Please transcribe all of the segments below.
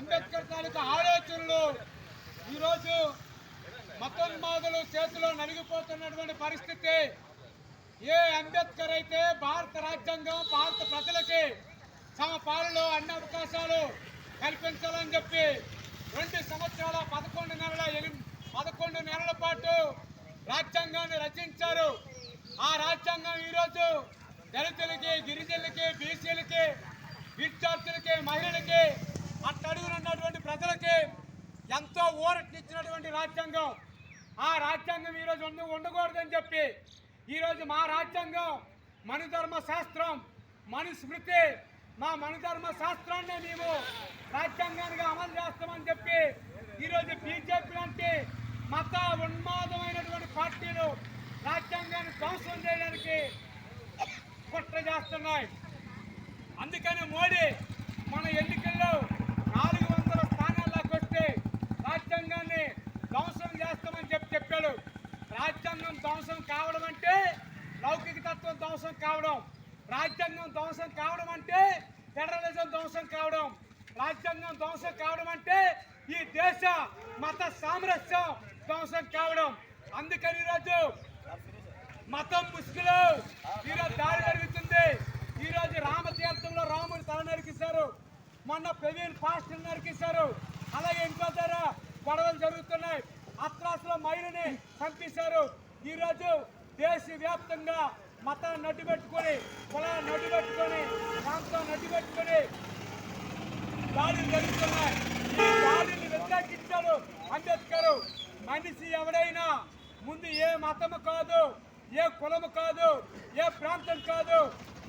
అంబేద్కర్ తాలూకా ఆలోచనలు. ఈరోజు మతోన్మాదులు చేతిలో నలిగిపోతున్నటువంటి పరిస్థితి. ఏ అంబేద్కర్ అయితే భారత రాజ్యాంగం భారత ప్రజలకి తమ పాలనలో అన్ని అవకాశాలు కల్పించాలని చెప్పి రెండు సంవత్సరాల పదకొండు నెలల పదకొండు నెలల పాటు రాజ్యాంగాన్ని రచించారు. ఆ రాజ్యాంగం ఈరోజు దళితులకి గిరిజనులకి బీసీలకి విద్యార్థులకి మహిళలకి రాజ్యాంగం. ఆ రాజ్యాంగం ఈరోజు ఉండ ఉండకూడదని చెప్పి ఈరోజు మా రాజ్యాంగం మనుధర్మ శాస్త్రం మనుస్మృతి మా మనుధర్మ శాస్త్రాన్ని మేము రాజ్యాంగానికి అమలు చేస్తామని చెప్పి ఈరోజు బీజేపీ లాంటి మత ఉన్మాదమైనటువంటి పార్టీలు రాజ్యాంగాన్ని ధ్వంసం చేయడానికి కుట్ర చేస్తున్నాయి. అందుకని మోడీ మన ఎన్నికల్లో నాలుగు వందల స్థానాల్లోకి వస్తే రాజ్యాంగాన్ని ధ్వంసం చేస్తామని చెప్పి చెప్పాడు రాజ్యాంగం ధ్వంసం కావడం అంటే లౌకిక తత్వం ధ్వంసం కావడం. రాజ్యాంగం ధ్వంసం కావడం అంటే ఫెడరలిజం ధ్వంసం కావడం. రాజ్యాంగం ధ్వంసం కావడం అంటే ఈ దేశ మత సామరస్యం ధ్వంసం కావడం. అందుకని ఈరోజు మతం ముసుగులో ఈరోజు దాడి జరుగుతుంది. ఈరోజు రామతీర్థంలో రాముని తల నరికిస్తారు మొన్న ప్రవీణ్ పాస్టర్ నరికిస్తారు అలాగే ఇంకో దగ్గర గొడవలు జరుగుతున్నాయి. అత్రాసులో మహిళని పంపిస్తారు ఈరోజు దేశవ్యాప్తంగా మతాన్ని నడ్డుపెట్టుకొని కులాన్ని నడ్డు పెట్టుకొని ప్రాంతం నడ్డు దాడులు జరుగుతున్నాయి. ఈ దాడిని వ్యతిరేకించాడు అంబేద్కర్. మనిషి ఎవడైనా ముందు ఏ మతము కాదు ఏ కులము కాదు ఏ ప్రాంతం కాదు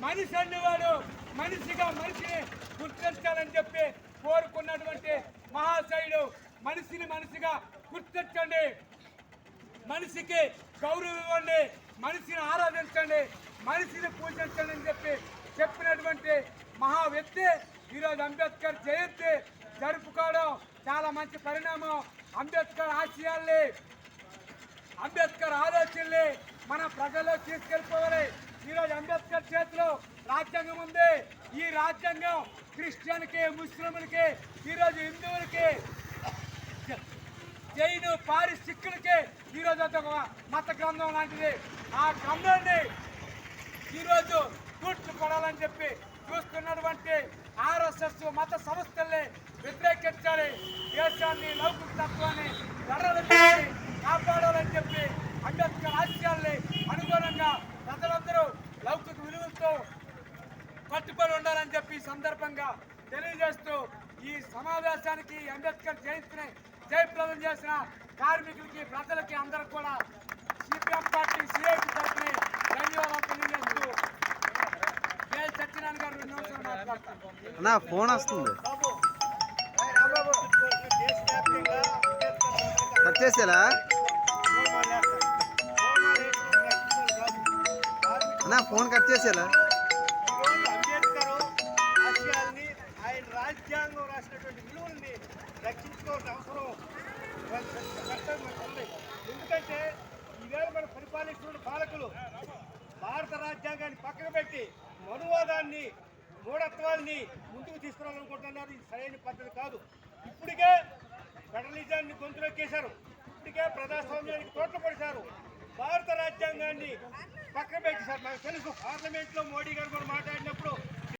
మనిషి అనేవాడు మనిషిగా మనిషిని గుర్తించాలని చెప్పి కోరుకున్నటువంటి మహాశయుడు మనిషిని మనిషిగా గుర్తించండి. మనిషికి గౌరవం ఇవ్వండి మనిషిని ఆరాధించండి మనిషిని పూజించండి అని చెప్పి చెప్పినటువంటి మహా వ్యక్తి ఈరోజు అంబేద్కర్ జయంతి జరుపుకోవడం చాలా మంచి పరిణామం. అంబేద్కర్ ఆశయాల్ని అంబేద్కర్ ఆలోచనల్ని మన ప్రజల్లో తీసుకెళ్ళిపోవాలి. ఈరోజు అంబేద్కర్ చేతిలో రాజ్యాంగం ఉంది. ఈ రాజ్యాంగం క్రిస్టియన్కి ముస్లింలకి ఈరోజు హిందువులకి జైను పారి సిక్కులకే ఈరోజు ఒక మత గ్రంథం లాంటిది. ఆ గ్రంథాన్ని ఈరోజు కూర్చుకోవాలని చెప్పి చూస్తున్నటువంటి ఆర్ఎస్ఎస్ మత సంస్థల్ని వ్యతిరేకించాలి. దేశాన్ని లౌకిక తత్వాన్ని ధరలని కాపాడాలని చెప్పి అంబేద్కర్ ఆశయాల్ని అనుగుణంగా ప్రజలందరూ లౌకిక విలువలతో కట్టుబడి ఉండాలని చెప్పి సందర్భంగా తెలియజేస్తూ ఈ సమావేశానికి అంబేద్కర్ జయంతిని జయప్రదం చేసిన కార్మికులకి ప్రజలకి అందరికి కూడా సిపిఎం పార్టీ సిఐటి తరఫున ధన్యవాదాలు తెలియజేస్తూ జయ సత్యనారాయణ గారు రెండు నిమిషాలు మాట్లాడతారు. అన్నా ఫోన్ వస్తుంది. కట్ చేసేలా? అన్నా ఫోన్ కట్ చేసేలా? రాజ్యాంగం రాసినటువంటి విలువల్ని రక్షించుకోవాల్సిన అవసరం ఎందుకంటే ఈవేళ మనం పరిపాలిస్తున్న పాలకులు భారత రాజ్యాంగాన్ని పక్కన పెట్టి మనువాదాన్ని మూఢత్వాన్ని ముందుకు తీసుకురావాలనుకుంటున్నారు. ఇది సరైన పద్ధతి కాదు. ఇప్పటికే ఫెడరలిజాన్ని గొంతులెక్కేశారు ఇప్పటికే ప్రజాస్వామ్యానికి తోట్లు పడిశారు. భారత రాజ్యాంగాన్ని పక్కన పెట్టి సార్ నాకు తెలుసు. పార్లమెంట్లో మోడీ గారు కూడా మాట్లాడినప్పుడు